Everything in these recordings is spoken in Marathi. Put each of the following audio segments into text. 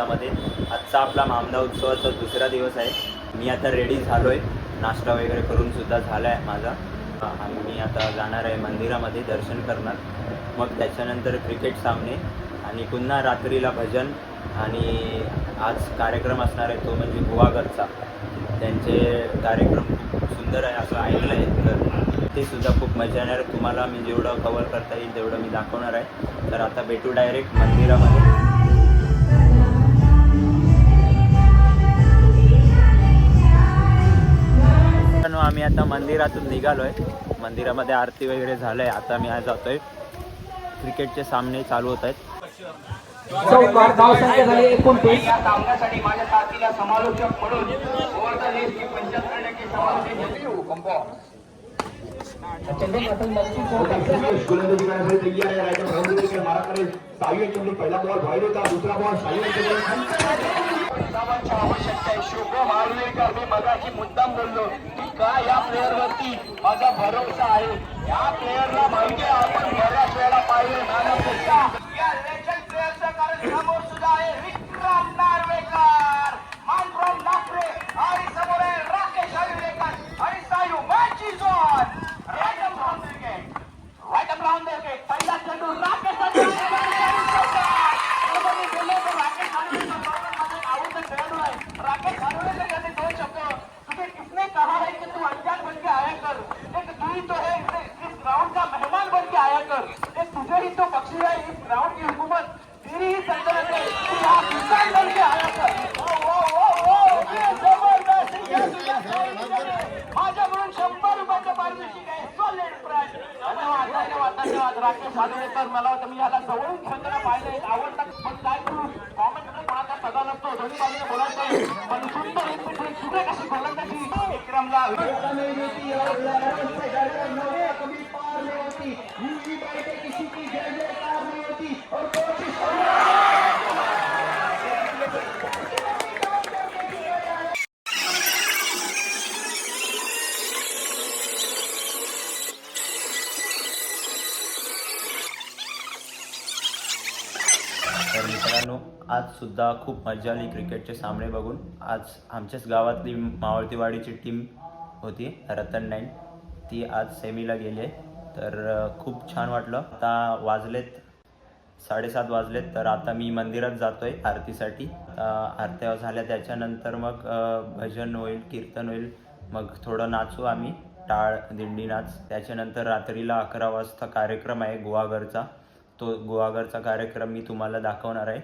दिवसामध्ये. आजचा आपला मामदा उत्सवाचा दुसरा दिवस आहे. मी आता रेडी झालो आहे नाश्ता वगैरे करून सुद्धा झाला आहे माझा. आणि मी आता जाणार आहे मंदिरामध्ये दर्शन करणार. मग त्याच्यानंतर क्रिकेट सामने आणि पुन्हा रात्रीला भजन आणि आज कार्यक्रम असणार आहे तो म्हणजे गुवागरचा त्यांचे कार्यक्रम खूप सुंदर आहे असं ऐकलं आहे तर ते सुद्धा खूप मजा येणार. तुम्हाला मी जेवढं कवर करता येईल तेवढं मी दाखवणार आहे. तर आता भेटू डायरेक्ट मंदिरामध्ये. मित्रांनो, आम्ही आता मंदिरातून निघालो आहे मंदिरामध्ये आरती वगैरे झालं आहे आता मी आज जातोय. क्रिकेटचे सामने चालू होत आहेत. सामन्यासाठी माझ्या साथीला समालोचक म्हणून पहिला बॉल बाहेर होता. दुसरा बॉल सहावी आवश्यकता आहे शुभम आर्वेकर मी मगाशी मुद्दाम बोललो की का या प्लेअरवरती माझा भरोसा आहे. या प्लेअरला माहिती आपण बऱ्याच वेळा पाहिजे नाना या विक्रमला मित्रांनो आज सुद्धा खूप मजा आली क्रिकेटचे सामने बघून. आज आमच्याच गावातली मावळतीवाडीची टीम होती रतन नाईन. ती आज सेमीला गेली तर खूप छान वाटलं. आता वाजलेत साडेसात वाजलेत. तर आता मी मंदिरात जातोय आरतीसाठी. आरत्या झाल्या त्याच्यानंतर मग भजन होईल कीर्तन होईल. मग थोडं नाचू आम्ही. टाळ दिंडी नाच. त्याच्यानंतर रात्रीला अकरा वाजता कार्यक्रम आहे गुहागरचा. तो गोवागरचा कार्यक्रम मी तुम्हाला दाखवणार आहे.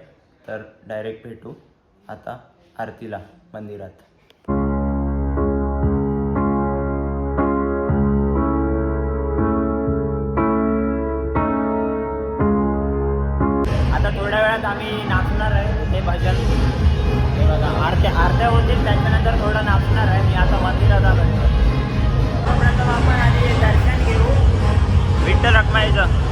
तर डायरेक्ट भेटू आता आरतीला मंदिरात. आता थोड्या वेळात आम्ही नाचणार आहे हे भजन. हे बघा आरत्या आरत्या होतील त्याच्यानंतर थोडं नाचणार आहे. मी आता मंदिरात आलो प्रथम आपण आधी दर्शन घेऊ. विठ्ठल रखमाईचं.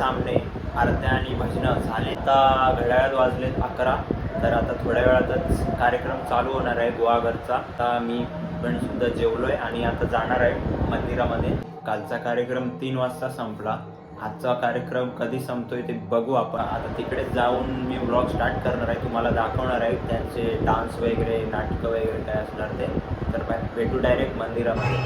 सामने आरत्या आणि भजनं झाले. आता घड्याळात वाजलेत अकरा. तर आता थोड्या वेळातच कार्यक्रम चालू होणार आहे गुहागरचा. आता मी पण सुद्धा जेवलोय आणि आता जाणार आहे मंदिरामध्ये. कालचा कार्यक्रम तीन वाजता संपला. आजचा कार्यक्रम कधी संपतोय ते बघू आपण. आता तिकडे जाऊन मी ब्लॉग स्टार्ट करणार आहे. तुम्हाला दाखवणार आहे त्यांचे डान्स वगैरे नाटकं वगैरे काय असणार ते. तर भेटू डायरेक्ट मंदिरामध्ये.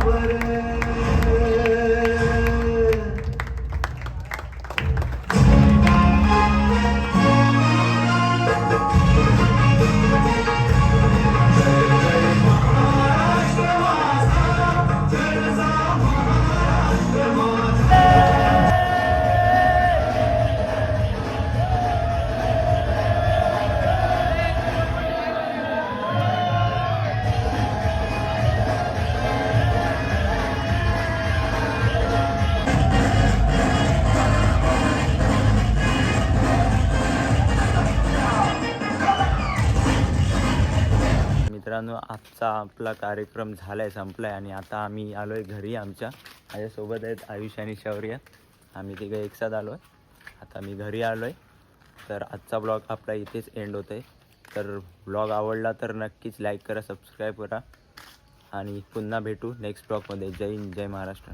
Hare आजचा आपला कार्यक्रम झाला आहे संपला आहे आणि आता आम्ही आलो आहे घरी आमच्या. माझ्यासोबत आहेत आयुष आणि शौर्य. आम्ही तिघं एकसाथ आलो आहे आता मी घरी आलो आहे तर आजचा ब्लॉग आपला इथेच एंड होत आहे तर ब्लॉग आवडला तर नक्कीच लाईक करा सबस्क्राईब करा. आणि पुन्हा भेटू नेक्स्ट ब्लॉगमध्ये. जय हिंद जय महाराष्ट्र.